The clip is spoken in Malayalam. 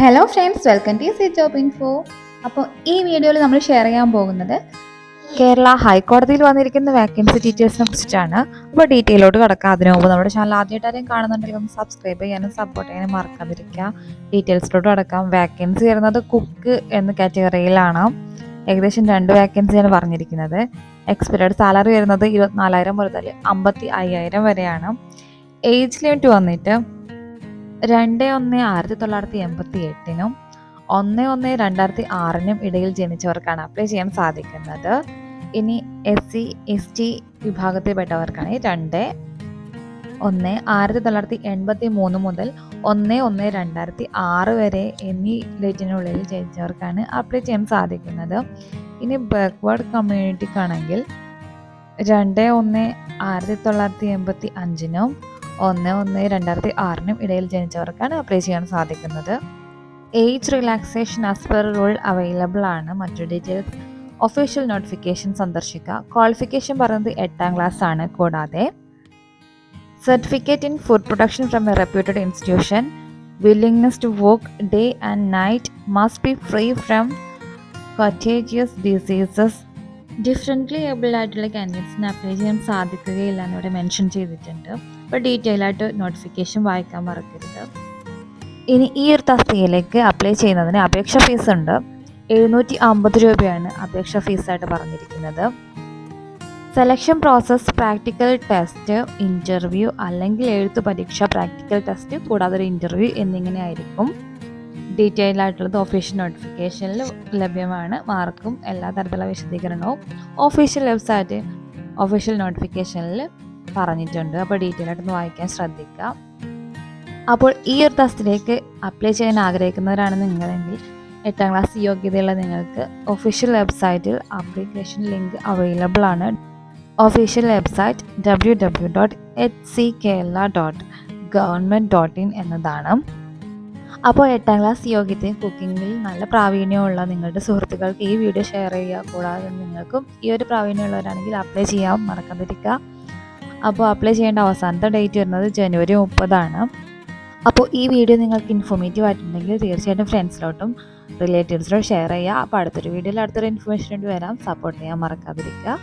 Hello friends welcome to C job info അപ്പോൾ ഈ വീഡിയോയിൽ നമ്മൾ ഷെയർ ചെയ്യാൻ പോകുന്നത് കേരള ഹൈക്കോടതിയിൽ വന്നിരിക്കുന്ന വാക്കൻസി ഡീറ്റെയിൽസിനെ കുറിച്ചിട്ടാണ്. അപ്പോൾ ഡീറ്റെയിലോട്ട് കിടക്കാം. അതിനു മുമ്പ് നമ്മുടെ ചാനൽ ആദ്യമായിട്ടാരും കാണുന്നുണ്ടെങ്കിൽ സബ്സ്ക്രൈബ് ചെയ്യാനും സപ്പോർട്ട് ചെയ്യാനും മറക്കാതിരിക്കുക. ഡീറ്റെയിൽസിലോട്ട് കിടക്കാം. വാക്കൻസി വരുന്നത് കുക്ക് എന്ന കാറ്റഗറിയിലാണ് ഏകദേശം രണ്ട് വാക്കൻസിയാണ് പറഞ്ഞിരിക്കുന്നത്. എക്സ്പെക്റ്റഡ് സാലറി വരുന്നത് ഇരുപത്തിനാലായിരം മുതൽ അമ്പത്തി അയ്യായിരം വരെയാണ്. ഏജ് ലിമിറ്റ് വന്നിട്ട് രണ്ട് ഒന്ന് ആയിരത്തി തൊള്ളായിരത്തി എൺപത്തി എട്ടിനും ഒന്ന് ഒന്ന് രണ്ടായിരത്തി ആറിനും ഇടയിൽ ജനിച്ചവർക്കാണ് അപ്ലൈ ചെയ്യാൻ സാധിക്കുന്നത്. ഇനി എസ് സി എസ് ടി വിഭാഗത്തിൽപ്പെട്ടവർക്കാണ് രണ്ട്. ഒന്ന് ആയിരത്തി തൊള്ളായിരത്തി എൺപത്തി മൂന്ന് മുതൽ ഒന്ന് ഒന്ന് രണ്ടായിരത്തി ആറ് വരെ എന്നീ ഡേറ്റിനുള്ളിൽ ജനിച്ചവർക്കാണ് അപ്ലൈ ചെയ്യാൻ സാധിക്കുന്നത്. ഇനി ബാക്ക്വേർഡ് കമ്മ്യൂണിറ്റിക്കാണെങ്കിൽ രണ്ട് ഒന്ന് ആയിരത്തി തൊള്ളായിരത്തി എൺപത്തി അഞ്ചിനും ഒന്ന് ഒന്ന് രണ്ടായിരത്തി ആറിനും ഇടയിൽ ജനിച്ചവർക്കാണ് അപ്ലൈ ചെയ്യാൻ സാധിക്കുന്നത്. Age relaxation as per rule available ആണ്. മറ്റു ഡീറ്റെയിൽസ് ഒഫീഷ്യൽ നോട്ടിഫിക്കേഷൻ സന്ദർശിക്കുക. ക്വാളിഫിക്കേഷൻ പറയുന്നത് എട്ടാം ക്ലാസ് ആണ്. കൂടാതെ certificate in food production from a reputed institution willingness to work day and night must be free from contagious diseases differently able ആയിട്ടുള്ള കാൻഡിഡേറ്റ്സിന് അപ്ലൈ ചെയ്യാൻ സാധിക്കുകയില്ല എന്നിവിടെ മെൻഷൻ ചെയ്തിട്ടുണ്ട്. അപ്പോൾ ഡീറ്റെയിൽ ആയിട്ട് നോട്ടിഫിക്കേഷൻ വായിക്കാൻ മറക്കരുത്. ഇനി ഈ ഒരു തസ്തികയിലേക്ക് അപ്ലൈ ചെയ്യുന്നതിന് അപേക്ഷ ഫീസ് ഉണ്ട്. എഴുന്നൂറ്റി അമ്പത് രൂപയാണ് അപേക്ഷ ഫീസായിട്ട് പറഞ്ഞിരിക്കുന്നത്. Selection process practical test interview അല്ലെങ്കിൽ എഴുത്ത് പരീക്ഷ പ്രാക്ടിക്കൽ ടെസ്റ്റ് കൂടാതെ ഒരു ഇന്റർവ്യൂ എന്നിങ്ങനെ ആയിരിക്കും. ഡീറ്റെയിൽ ആയിട്ടുള്ളത് ഒഫീഷ്യൽ നോട്ടിഫിക്കേഷനിൽ ലഭ്യമാണ്. മാർക്കും എല്ലാ തരത്തിലുള്ള വിശദീകരണവും ഒഫീഷ്യൽ വെബ്സൈറ്റ് ഒഫീഷ്യൽ നോട്ടിഫിക്കേഷനിൽ പറഞ്ഞിട്ടുണ്ട്. അപ്പോൾ ഡീറ്റെയിൽ ആയിട്ടൊന്ന് വായിക്കാൻ ശ്രദ്ധിക്കുക. അപ്പോൾ ഈ ഒരു തസ്തിലേക്ക് അപ്ലൈ ചെയ്യാൻ ആഗ്രഹിക്കുന്നവരാണ് നിങ്ങളെങ്കിൽ എട്ടാം ക്ലാസ് യോഗ്യതയുള്ള നിങ്ങൾക്ക് ഒഫീഷ്യൽ വെബ്സൈറ്റിൽ ആപ്ലിക്കേഷൻ ലിങ്ക് അവൈലബിൾ ആണ്. Official website W W dot H C Kerala dot government dot in എന്നതാണ്. അപ്പോൾ എട്ടാം ക്ലാസ് യോഗ്യതയും കുക്കിങ്ങിൽ നല്ല പ്രാവീണ്യമുള്ള നിങ്ങളുടെ സുഹൃത്തുക്കൾക്ക് ഈ വീഡിയോ ഷെയർ ചെയ്യുക. കൂടാതെ നിങ്ങൾക്കും ഈ ഒരു പ്രാവീണ്യമുള്ളവരാണെങ്കിൽ അപ്ലൈ ചെയ്യാൻ മറക്കാതിരിക്കുക അപ്പോൾ അപ്ലൈ ചെയ്യേണ്ട അവസാനത്തെ ഡേറ്റ് വരുന്നത് ജനുവരി മുപ്പതാണ്. അപ്പോൾ ഈ വീഡിയോ നിങ്ങൾക്ക് ഇൻഫോർമേറ്റീവ് ആയിട്ടുണ്ടെങ്കിൽ തീർച്ചയായിട്ടും ഫ്രണ്ട്സിലോട്ടും റിലേറ്റീവ്സിലോട്ടും ഷെയർ ചെയ്യുക. അപ്പോൾ അടുത്തൊരു വീഡിയോയിൽ അടുത്തൊരു ഇൻഫർമേഷൻ വേണ്ടി വരാം. സപ്പോർട്ട് ചെയ്യാൻ മറക്കാതിരിക്കുക